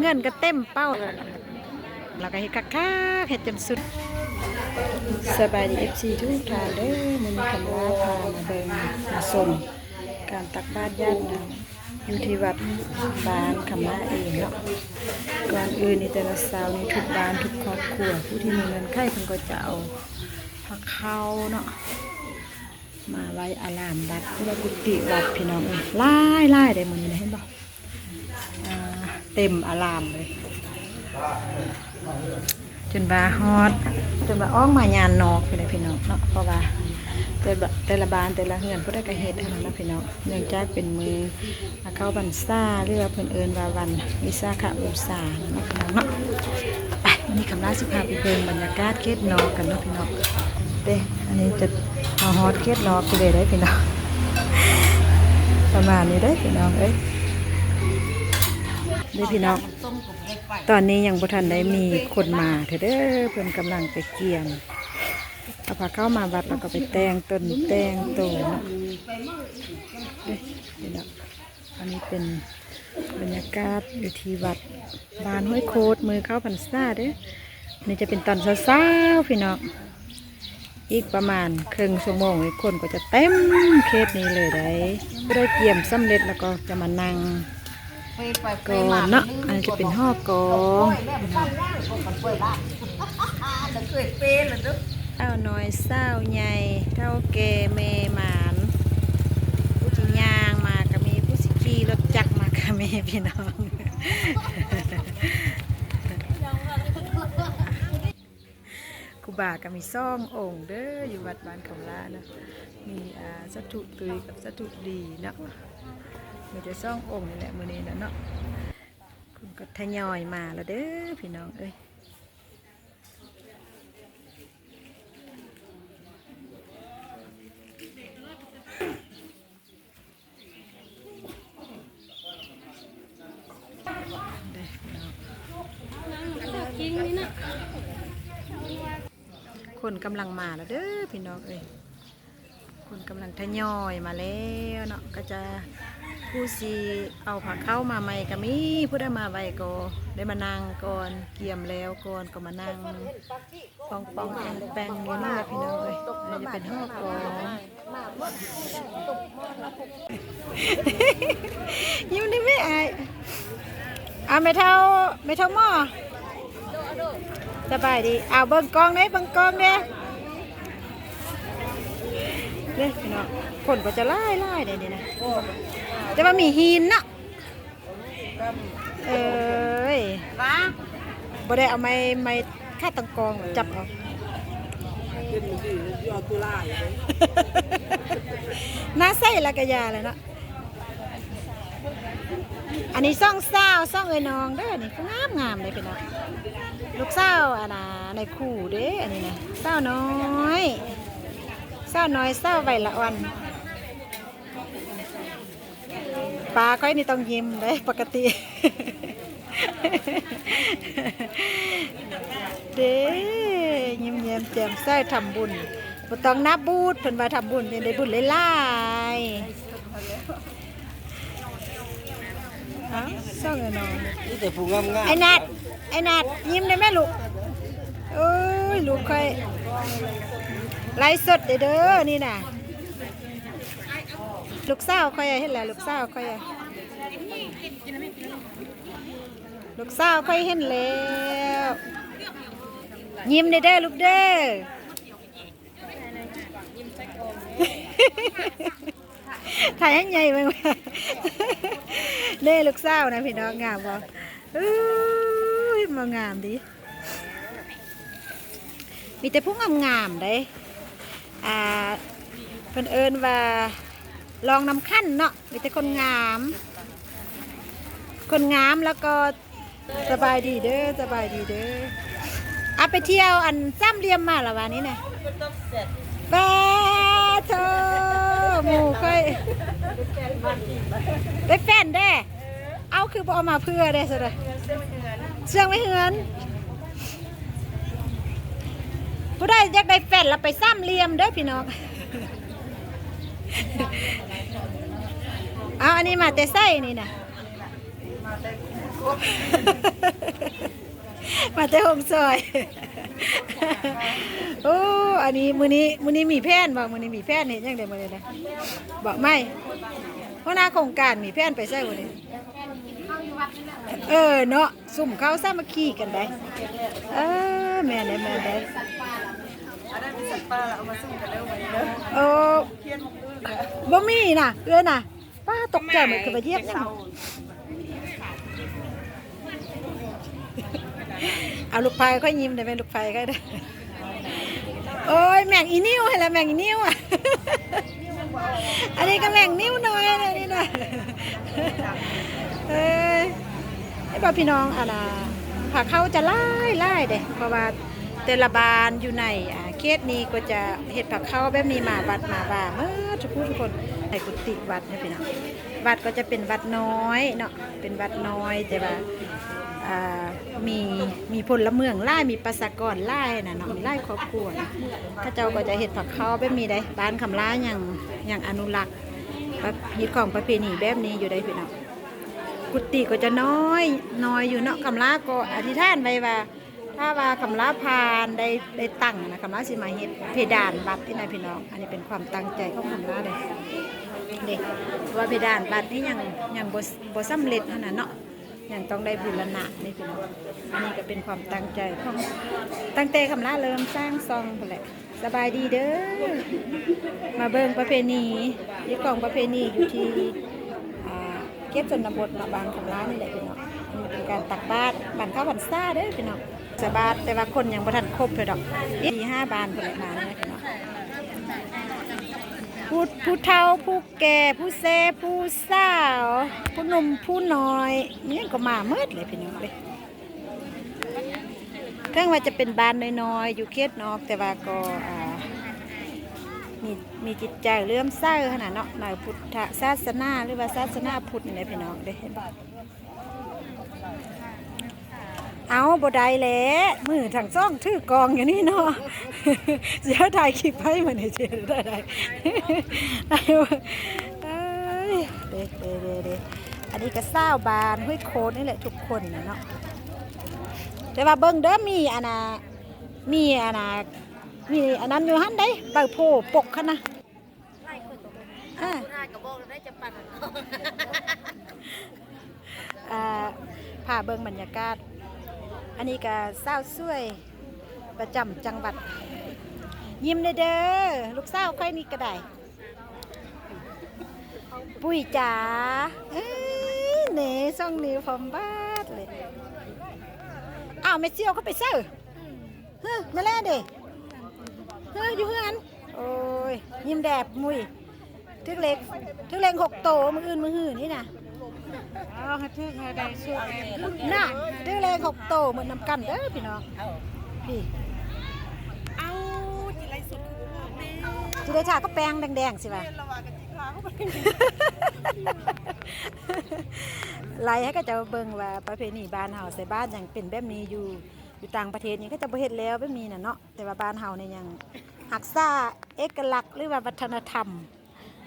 เงินก็เต็มเป้าเราก็เฮ็ดคักๆเฮ็ดจนสุด สบายดี FC ทุกท่านเด้อมันมีคำว่าพามาเบิ่งมาชมการตักบาตรญาตินอยู่ที่วัดบ้านคำมาเองเนาะก่อนอื่นในแต่ละเช้านี่ทุกบ้านทุกครอบครัว ผู้ที่มีเงินไข่เพิ่นก็จะเอาผักเข้าเนาะมาไว้อารามวัดเพื่อกุฏิวัดพี่น้องเอ้ยหลายหลายได้มื้อนี้นะเห็นบ่ เต็มอารามเลย จนบาฮอดจนบาอ้องมายานนอกเลยพี่น้องเนาะเพราะว่าแต่ละแต่ละบานแต่ละเฮือนผู้ได้กระเฮ็ดเท่านั้นนะพี่น้องเนื่องจากเป็นมือมาเข้าบรรษาหรือว่าเพิ่นเอิ้นว่าวันวิสาขบูชาเนาะพี่น้องเนาะไปวันนี้คำราสิพาไปเบิ่งบรรยากาศเกตนอกกันเนาะพี่น้องเด้อันนี้จะมาฮอดเกตนอกไปเลยได้พี่น้องประมาณนี้ได้พี่น้องเอ้ย เด้อพี่น้องตอนนี้ยังบ่ทันได้มีคนมาเถอะเด้อเพิ่นกำลังไปเกี่ยมเอาพาเข้ามาวัดแล้วก็ไปแตงต้นแตงโตเนาะนี่นะอันนี้เป็นบรรยากาศอยู่ที่วัดบานห้วยโคดมือเข้าพรรษาเด้อนี่จะเป็นตอนเช้าๆพี่น้องอีกประมาณครึ่งชั่วโมงคนก็จะเต็มเคสนี้เลยได้ได้เกี่ยมสำเร็จแล้วก็จะมานั่ง กอนเนาะอันนี้จะเป็นห่อกองเต้าน้อยเศร้าใหญ่เท่าเกเมหมานผู้ที่ย่างมาก็มีผู้สิขี่รถจักรมาก็มีพี่น้องคูบาก็มีซ่ององค์เด้ออยู่วัดบ้านคำลาเนาะมีอ่าสถุตุยกับสถุดีเนาะ มีแต่ซ่ององค์นี่แหละมือนี้นะเนาะคุณก็ทยอยมาแล้วเด้อพี่น้องเอ้ยเด้อพี่น้องคนกำลังมาแล้วเด้อพี่น้องเอ้ยคนกำลังทยอยมาแล้วเนาะก็จะ ผู้สีเอาผักเข้ามาใหม่ก็มีผู้ได้มาไวก็ได้มานั่งก่อนเกี่ยมแล้วก่อนก็มานั่งปองปองแปงแปงอยู่นี่แหละพี่น้องเลยอันนี้จะเป็นห้อก่องยิ้มได้ไหมไอ้เอาไม่เท่าไม่เท่าหม้อสบายดีเอาเบิ้งกองเด้เบิ้งกองเด้เด้พี่น้องฝนก็จะไล่ไล่เดี๋ยวนี้นะ จะมามีหินเนาะเอ้ยว้าบ่ได้เอาไม้ไม้ค่าตังกองจับเอาน่าใส่ละกะยาเลยเนาะอันนี้ซ่องเศร้าซ่องเอ้ยน้องเด้อนี่งามงามเลยพี่น้องลูกเศร้าอันน่ะในคู่เด้อันนี้นะเศร้าน้อยเศร้าน้อยเศร้าใบละอ่อน ปลาก้อยนี่ต้องยิ้มได้ปกติ เด้ยิ้มเยี่ยมแจ่มใสทำบุญบ่ต้องนับบูดเพิ่นว่าทำบุญเป็นได้บุญหลายๆเอ้าซ่องไอ้น้องนี่แต่ผู้งามงามไอ้นัดไอ้นัดยิ้มได้ไหมลูกเอ้ยลูกค่อยไลฟ์สดเด้อเด้อนี่น่ะ ลูกสาวค่อยเห็นแล้วลูกสาวค่อยลูกสาวค่อยเห็นแล้ว ยิ้มได้เด้อลูกเด้อถ่ายให้ใหญ่มั้งเด้ลูกสาวนะพี่น้องงามบ่อุ้ยมางามดิมีแต่ผู้งามงามๆเด้อ่าเพิ่นเอิ้นว่า ลองนำขั้นเนาะมีแต่คนงาม คนงามแล้วก็สบายดีเด้อสบายดีเด้อเอาไปเที่ยวอันซ้ำเรียมมาละวันนี้นะป้าเธอหมูค่อยได้แฟนแด้เอาคือบ่เอามาเพื่อได้สุดเลยเชื่องไม่เหือนผู้ได้อยากได้แฟนเราไปซ้ำเลียมเด้อพี่น้อง เอาอันนี้มาแต่ไส้นี่นะมาแต่หงซอย โอ้ อันนี้มื้อนี้มื้อนี้มีแพนบ่มื้อนี้มีแพนเฮ็ดจังได๋มื้อนี้นะบ่ไม่หัวหน้าโครงการมีแพนไปใส่บ่นี่เออเนาะซุ่มเขาสามัคคีกันได้ เออแม่นได้แม่นได้อันนั้นเป็นสัตว์ป่าเราเอามาสู้กันแล้ววันนี้เด้อโอ้ เพี้ยนหมกอื้อเนี่ยบ่มีน่ะเอ้อน่ะป้าตกใจเหมือนกับไปเหยียบยังเอาลูกพายค่อยยิ้มได้ไหมลูกพายค่อยได้โอ้ยแมงอีนิ้วให้ละแมงอีนิ้วอะอันนี้ก็แมงนิ้วน้อยนะนี่นะเอ้ยไอ้บ่พี่น้องอะนะผักเขาจะไล่ไล่เด้เพราะว่าแต่ละบานอยู่ในอ่า เขตนี้ก็จะเห็ดผักเข้าแบบนี้มาวัดมาว่าเมื่อทุกผู้ทุกคนในกุฏิวัดเนี่ยพี่น้องวัดก็จะเป็นวัดน้อยเนาะเป็นวัดน้อยแต่ว่ามีมีพลเมืองไล่มีประชากรไล่นะเนาะมีไล่ครอบครัวถ้าเจ้าก็จะเห็ดผักเข้าแบบมีได้บ้านคำล่าอย่างอย่างอนุรักษ์ประมีของประเพณีแบบนี้อยู่ได้พี่น้องกุฏิก็จะน้อยน้อยอยู่เนาะคำล่าก็อธิษฐานไว้ว่า ถ้าว่าคำลาพานได้ได้ตั้งนะคำลาสิมาเฮ็ดเพดานวัดที่นายพี่น้อง อันนี้เป็นความตั้งใจของคำลาเลยเด็กว่าเพดานวัดนี่ยังยังบ่บ่สำเร็จเท่านั้นเนาะยังต้องได้บุรณะนี่พี่น้องอันนี้ก็เป็นความตั้งใจของตั้งแต่คำลาเริ่มสร้างซองไปแหละสบายดีเด้อมาเบิ่งประเพณียี่กองประเพณีอยู่ที่อาเก็บจนบทมาบางคำลานี่แหละพี่น้องอันเป็นการตักบาตรบันข้าวบันซ่าเด้อพี่น้อง สบาตรแต่ว่าคนยังบ่ทันครบเลยดอกมีห้าบานคนละบานนะพี่น้องผู้ผู้เฒ่าผู้แก่ผู้เซผู้สาว ผู้หนุ่มผู้น้อยนี่ก็มาเมิดเลยพี่น้องเลยเครื่องว่าจะเป็นบานน้อยๆอยู่เขตนอกแต่ว่าก็มีมีจิตใจเลื่อมใสขนาดเนาะในพุทธศาสนาหรือว่าศาสนาพุทธนี่พี่น้องได้เห็นบ่ เอาบ่ได้แหล้วมือทางซ่องถือกองอย่างนี้เนาะเดี๋ยวถ่ายคลิปให้มันให้เจอได้ได้ได้บ่เอ้ยเด็กเด็กเด็กอันนี้ก็เศร้าวบานห้วยโคนนี่แหละทุกคนนะเนาะแต่ว่าเบิ่งเด้อมีอันน่ะมีอันน่ะมีอันนั้นอยู่หันได้ใบโพปกคันนะไล่คนตกอ่าคุณอากับบอกได้จะปั่นอ่าพาเบิ่งบรรยากาศ อันนี้ก็เศร้าวสวยประจำจังหวัด ยิ้มเลยเด้อลูกสาวค่อยนี่ก็ได้ ปุ้ยจ๋าเอ้ยเหน่ซ่องนิ้วผมบาดเลยอ้าวไม่เชี่ยวก็ไปเซอร์เฮ้ยมาแล้วเด้เฮ้ยอยู่เฮือนโอ้ยยิ้มแดบมุยทึกเล็กทึกเล็กหกโตมืออื่นมือหื่นนี่นะ อ๋อให้ทึกให้ได้ช่วยน่ะทึกเล็กหกโตเหมือนน้ำกันเด้อพี่น้องพี่เอาจิไรสุดคือพ่อแม่จิได้ชาก็แปลงแดงๆสิวะระหว่างกันจิค้าเขาไปไล่ให้ก็จะเบิ่งว่าประเพณีบ้านเฮาใส่บ้านยังเป็นแบบนี้อยู่อยู่ต่างประเทศนี่ก็จะบ่เฮ็ดแล้วแบบนี้น่ะเนาะแต่ว่าบ้านเฮาเนี่ยยังรักษาเอกลักษณ์หรือว่าวัฒนธรรม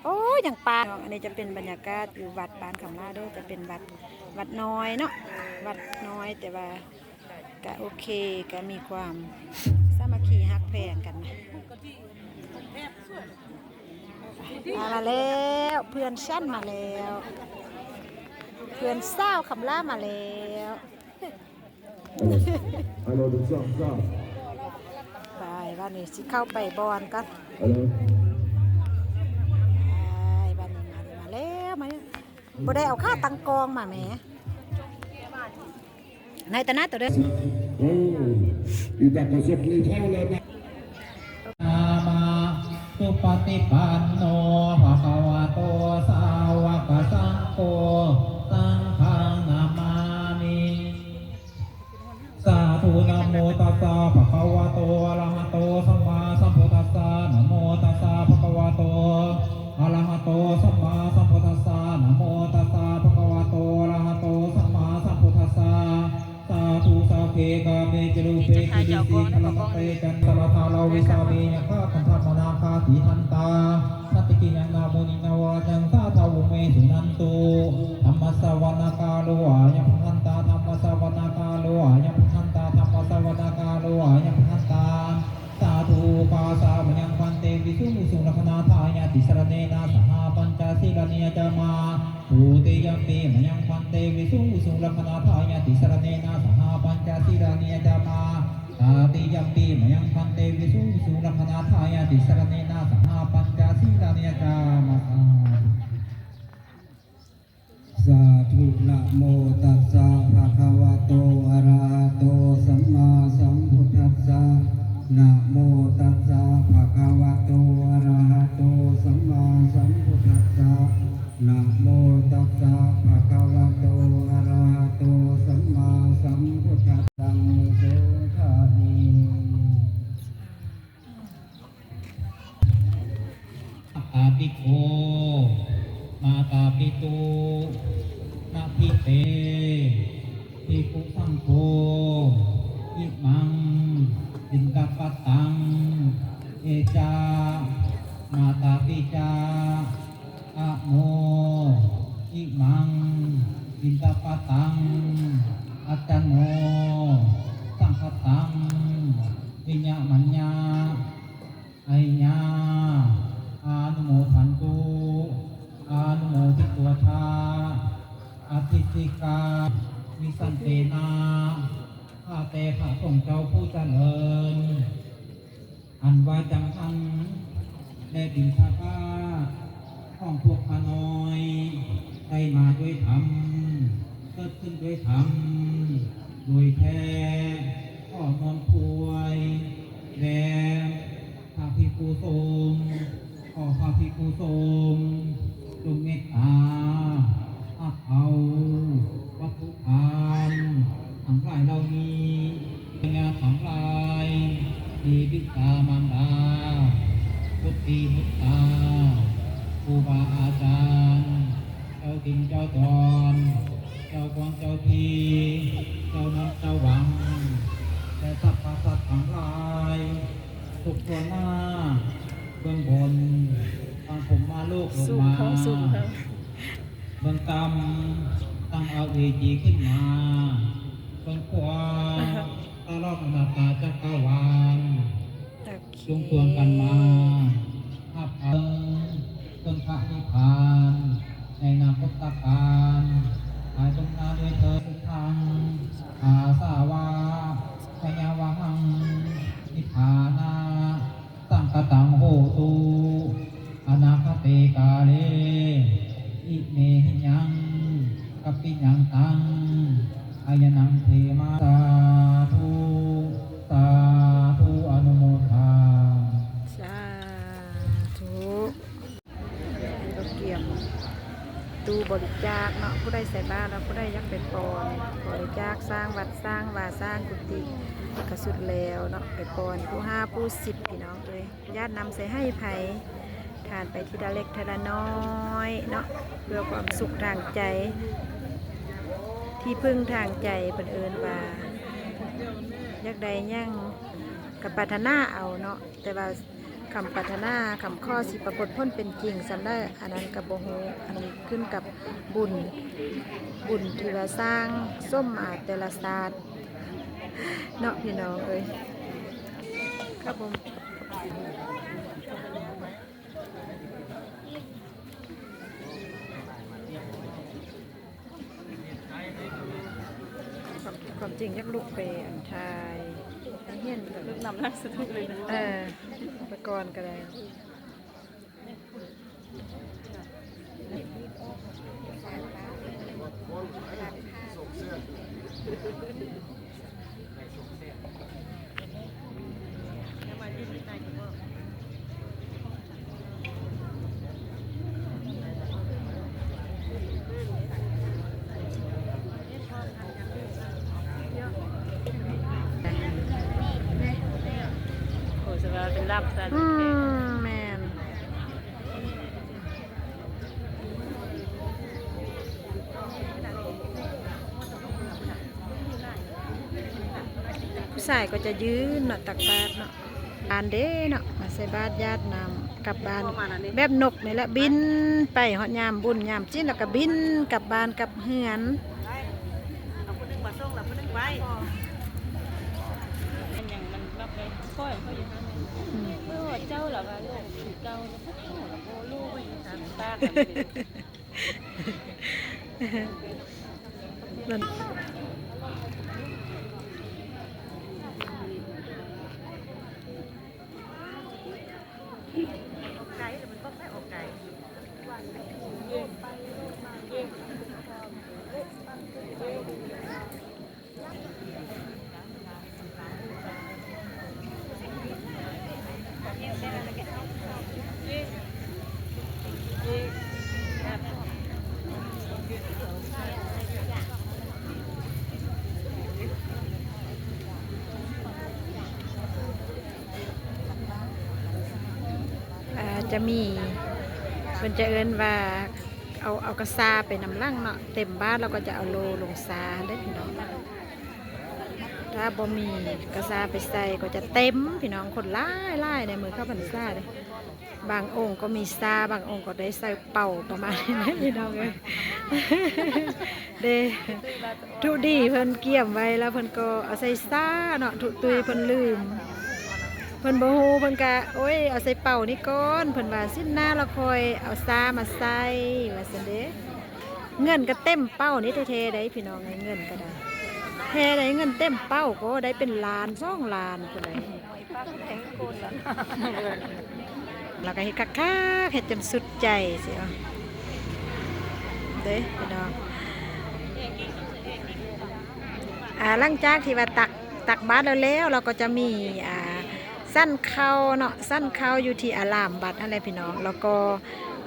โอ้ยอย่างปานอันนี้จะเป็นบรรยากาศอยู่วัดบ้านคำลาเด้อจะเป็นวัดวัดน้อยเนาะวัดน้อยแต่ว่าก็โอเคก็มีความสามัคคีฮักแพงกันนะมาแล้วเพื่อนชั้นมาแล้ว เพื่อนเศร้าวคำล่ามาแล้ว Hallo, du sagst ja. ไปบ้านนี้สิเข้าไปบอนกัน Hallo. ไปบ้านนี้มาเลยมาแล้วมาแล้ว บ่ได้เอาค่าตังกองมาแหมในตะนาตัวเด้อ Oh, i tackar så knivhålen. นามาสุปฏิปันโนภะคะวะโต ติสรเนนาสหปัญจศีลเนียจามาภูติยัมปีมยังพันเตวิสุมุสุลคนาทายาติสรเนนาสหปัญจศีลเนียจามาตาติยัมปีมยังพันเตวิสุมุสุลคนาทายาติสรเนนะส ตุนาพิเต แต่พระสงเจ้าผู้เจริญ อันว่าจังอันได้บินชาป้าของพวกพาน้อยได้มาด้วยธรรมเกิดขึ้นด้วยธรรมโดยแท้ข้อนอนพวยแด่พระพิภูสงฆ์ขอพระพิภูสงจงเมตตาอักเอา ทั้งหลายเหล่านี้งานทั้งหลายดีบิตามารดาพุทธีพุทธาครูบาอาจารย์ เจ้าติงเจ้าตอนเจ้ากวางเจ้าทีเจ้าน้ำเจ้าหวังและสัพพะสัตว์ทั้งหลายทุกตัวหน้าเบื้องบนตั้งผมมาลูกลงสูงมาเขาสูงเขาเบื้องต่ำตั้งเอาเวจีขึ้นมา เบื้องขวาตลอดอนาตาจักรวาลโอเคจงชวนกันมาหับเอาต้นพระนิพพานในนามพุทธการหายตรงนาด้วยเธอทุกทางอาสาวาพยาวังนิพพานาสังกตังโหตุอนาคเตกาเลอิเมหิยังกัปปิยังตังอายนังเทมาสาธุสาธุอนุโมทาสาธุเราเกี่ยมตูบริจาคเนาะผู้ใดใส่บ้านแล้วผู้ใดอยักเป็นปอนบริจาคสร้างวัดสร้างว่าสร้างกุฏิกระสุดแล้วเนาะไปปอนผู้ห้าผู้สิบพี่น้องเลยญาตินำใส่ให้ไผ่ทานไปทีละเล็กทีละน้อยเนาะเพื่อความสุขทางใจ ที่พึ่งทางใจเพิ่นเอินว่าอยากใดยั่งกับปรารถนาเอาเนาะแต่ว่าคำปรารถนาคำข้อสิปรากฏพ้นเป็นจริงสำได้อันนั้นกับโบโฮอันนี้ขึ้นกับบุญบุญที่เราสร้างส้มมาแต่ละศาสตร์เนาะพี่น้องเลยครับผม ความความจริงยักลุกไปอันทายอันเฮียนกับลึกนำนักสะทุกเลยนะเออไปก่อนก็ได้โอ้สบายเป็นรับซะอืมแมนผู้ชายก็จะยืนเนาะตักบาตรเนาะบานเด้เนาะมาใส่บาตรญาตินำกลับบ้านแบบนกนี่แหละบินไปหอดยามบุญยามจิ้นแล้วก็บินกลับบ้านกลับเฮือน เอาคนนึงมาส่งแล้วคนนึงไว้เป็นอย่างมันรับไปค่อยเขาอยู่ทางนี้ อืม เมื่อ ว่าโลกคือเก่าแล้วพวกเขาโอ้ลูกไปทางบ้านนั่นไกลแต่มันก็ไม่ออกไกล อ่า จะมีมันจะเอิ้นว่าเอาเอากระซาไปนำล่างเนาะเต็มบ้านเราก็จะเอาโลลงซาได้พี่น้องถ้าบ่มีกระซาไปใส่ก็จะเต็มพี่น้องคนไล่ไล่ในมือเข้าพรรษาเลยบางองค์ก็มีซาบางองค์ก็ได้ใส่เป่าประมาณนี้พี่น้องเลยเดทุดีเพิ่นเกี่ยมไว้แล้วเพิ่นก็เอาใส่ซาเนาะทุตุยเพิ่นลืม เพิ่นบ่ฮู้เพิ่นก็โอ้ยเอาใส่เป่านี่ก่อนเพิ่นว่าสิ้นหน้าเราคอยเอาซามาใส่ว่าซั่นเด้เงินก็เต็มเป้านี่เท่ๆได้พี่น้องเงินก็ได้แท้ได้เงินเต็มเป้าก็ได้เป็นล้านสองล้านพุ่นเลยแล้วก็เฮ็ดคักๆเฮ็ดจนสุดใจสิเอาเด้พี่น้องอ่าหลังจากที่ว่าตักตักบาตรแล้วแล้วเราก็จะมีอ่า สั้นเขาเนาะสั้นเขาอยู่ที่อารามบัดอะไรพี่น้อง แล้วก็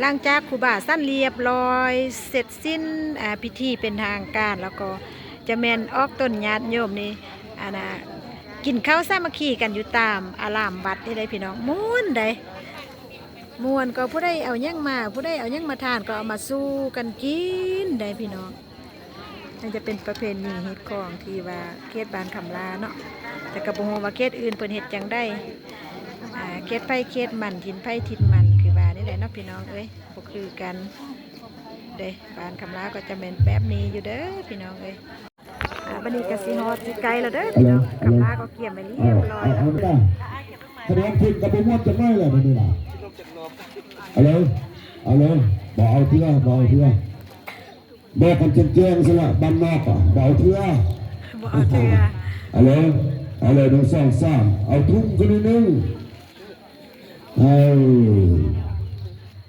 หลังจากครูบาสั้นเรียบร้อย เสร็จสิ้นอ่าพิธีเป็นทางการ แล้วก็จะแมนออกต้นญาติโยมนี่อันนะกินข้าวสามัคคีกันอยู่ตามอารามบัดนี่ได้พี่น้องม่วนได้ม่วนก็ผู้ใดเอายังมา ผู้ใดเอายังมาทานก็เอามาสู้กันกินได้พี่น้องนั่นจะเป็นประเพณีเฮ็ดของที่ว่าเขตบานคำลาเนาะ แต่กระบอกว่าเขตอื่นเพิ่นเฮ็ดจังได้อ่าเขตไผ่เขตมันทินไผ่ทินมันคือว่านี่แหละเนาะพี่น้องเอ้ยบ่คือกันเด้บ้านคำลาก็จะเป็นแบบนี้อยู่เด้อพี่น้องเอ้ยอ่าบัดนี้ก็สิฮอดสิไกลแล้วเด้อพี่น้องคำลาก็เกี่ยมไปเรีเอายบร้อยเอาแล้วเอาไม่ได้แสดงทิศกับเป็นมดจะไม่เลยนี่ล่ะเอาเลยเอาเลยบอกเอาเพื่อบอกเอาเพื่อแม่กันเจียงๆสิละบ้านนอกอะบอกเอาเพื่อบ่เอาเถื่อเอาเลย เอาเลยหนึ่งสองสามเอาทุ่มกันนิดนึงเอา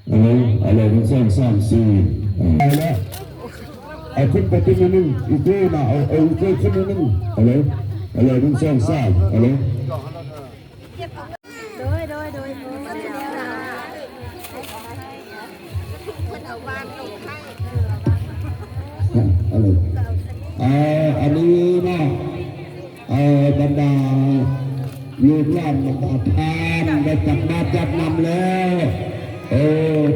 เอาเลยเอาเลยหนึ่งสองสามสี่เอาละเอาขึ้นไปขึ้นนิดนึงอีกทีมาเอาเอาอีกทีขึ้นนิดนึงเอาเลยเอาเลยหนึ่งสองสามเอาเลยโดยโดยโดยโดยเอาเลยเอาอันนี้นะ เอาบรรดาลูกหลานบรรดาทานได้จับมาจับนำแล้วโอ้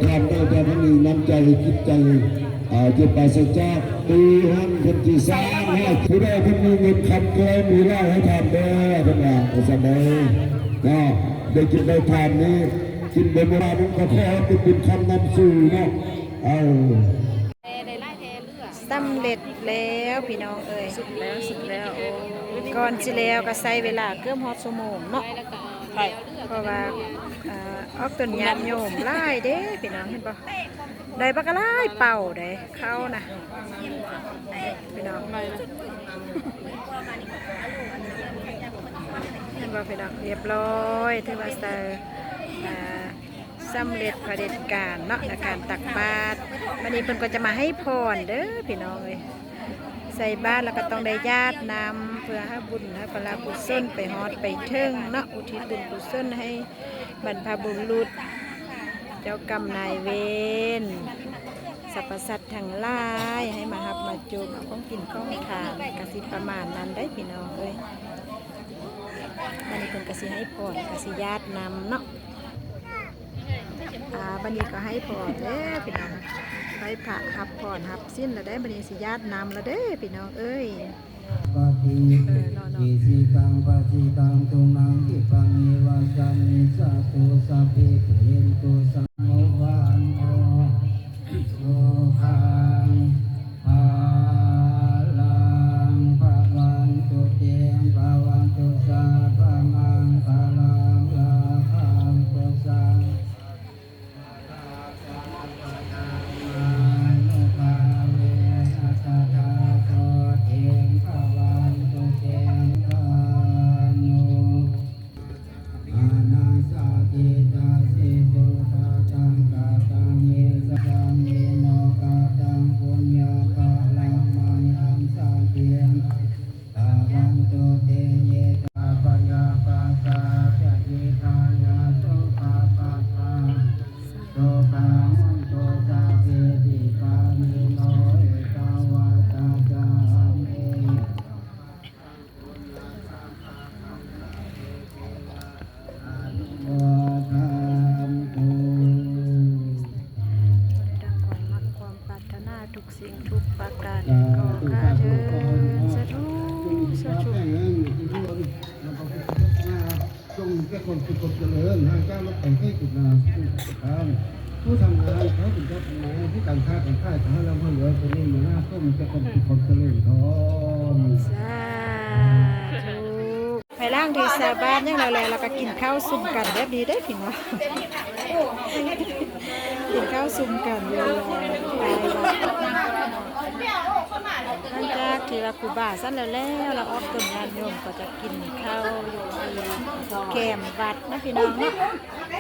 ท่านได้แต่มีน้ำใจคิดใจอาจะไปสัจจะตีหันคนที่สางให้ผู้ได้คนมีเงินคำเกินมีเล่าให้ทำได้ทั้งนั้นก็แสดงก็ได้กินได้ทานนี้กินไปเมื่อไรนั้นก็ขอให้เป็นคำนำสู่เนาะเอาสำเร็จแล้วพี่น้องเอ้ยสุดแล้วสุดแล้ว ก่อนสิแล้วก็ใช้เวลาเกือบฮอดชั่วโมงเนาะเพราะว่าอ่าออกต้นยามโยมไล่เด้พี่น้องเห็นปะได้ปะกะไล่เป่าได้เข้านะพี่น้องเห็นปะพี่น้องเรียบร้อยถือว่าเซอร์อ่าสำเร็จประเด็จการเนาะในการตักบาตรวันนี้เพิ่นก็จะมาให้พรเด้อพี่น้องเลยใส่บ้านแล้วก็ต้องได้ญาตินำเพื่อให้บุญให้พลากุศลไปฮอดไปเทิงเนาะอุทิศบุญกุศลให้บรรพบุรุษ เจ้ากรรมนายเวรสรรพสัตว์ทั้งหลายให้มาหับมาจูบเอาของกินข้องทานกสิประมาณนั้นได้พี่น้องเอ้ยบันนี้เพิ่นกสิให้พรกสิญาตินำเนาะอ่าบันนี้ก็ให้พรเด้อพี่น้องไปผ่าหับผ่อนหับสิ้นแล้วได้บัดนิสิญาตินำแล้วเด้อพี่น้องเอ้ย ปฏิอิสิตังปฏิตังตุนังกิปังเอวะสันนิสัตตุสัพเพปุเรนตุสั มาไปให้จุดนาผู้จัดการผู้ทำงานเขาถึงจะทำงานผู้การค้าการค่ายเขาให้เราเหลือตัวนี้มาหน้าส้มจะเป็นคนเสลิมทองไปล่างที่สาบ้านยังแล้วและแล้วก็กินข้าวซุ่มกันแบบนี้ได้อพี่น้องกินข้าวซุ่มกันเลยไป หลังจากที่เราคูบาสั้นแล้วแล้วเราออกต้นญาติโยมก็จะกินข้าวอยู่ที่แคมวัดนะพี่น้องเนาะ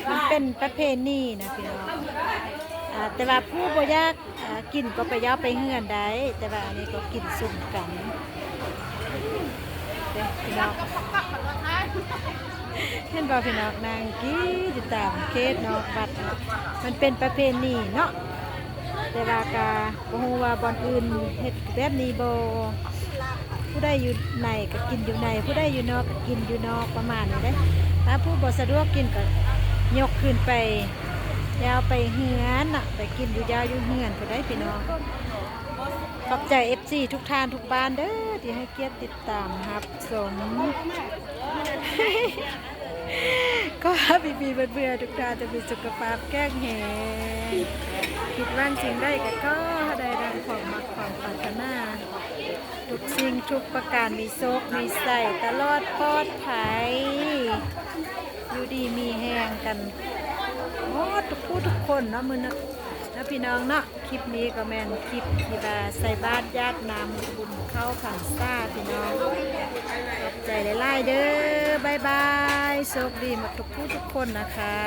มันเป็นประเพณีนะพี่น้องแต่ว่าผู้บ่ยากกินก็ไปย่าไปเฮือนได้แต่ว่าอันนี้ก็กินซุ่มกันเด้อพี่น้องเห็นบ่พี่น้องนางกี้ติดตามเคสเนาะบัดมันเป็นประเพณีเนาะ แต่ว่ากาบ่ฮู้ว่าบอนอื่นเฮ็ดแบบนี้บ่ผู้ใดอยู่ในก็กินอยู่ใน ผู้ใดอยู่นอกก็กินอยู่นอกประมาณนี้เด้อถ้าผู้บ่สะดวกกินก็ยกขึ้นไป ยาวไปเฮือนน่ะไปกินอยู่ยาวอยู่เฮือนผู้ใดพี่น้องขอบใจ FC ทุกท่านทุกบ้านเด้อที่ให้เกียรติติดตามครับสมก็บีบีเบื่อๆทุกท่านจะมีสุขภาพแก้งแหง คิดว่างสิ่งได้ก็ก็ได้ดังของมักความปรารถนาทุกสิ่งทุกประการมีโชคมีใส่ตลอดปลอดภัยอยู่ดีมีแหงกันโอ้ทุกผู้ทุกคนเนาะมือนะนะพี่น้องเนาะคลิปนี้ก็แมนคลิปที่ว่าใส่บาตรญาตินำบุญเข้าผันซ่าพี่น้องขอบใจหลายๆเด้อบายบายโชคดีหมดทุกผู้ทุกคนนะคะ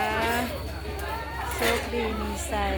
โชคดีมีใส่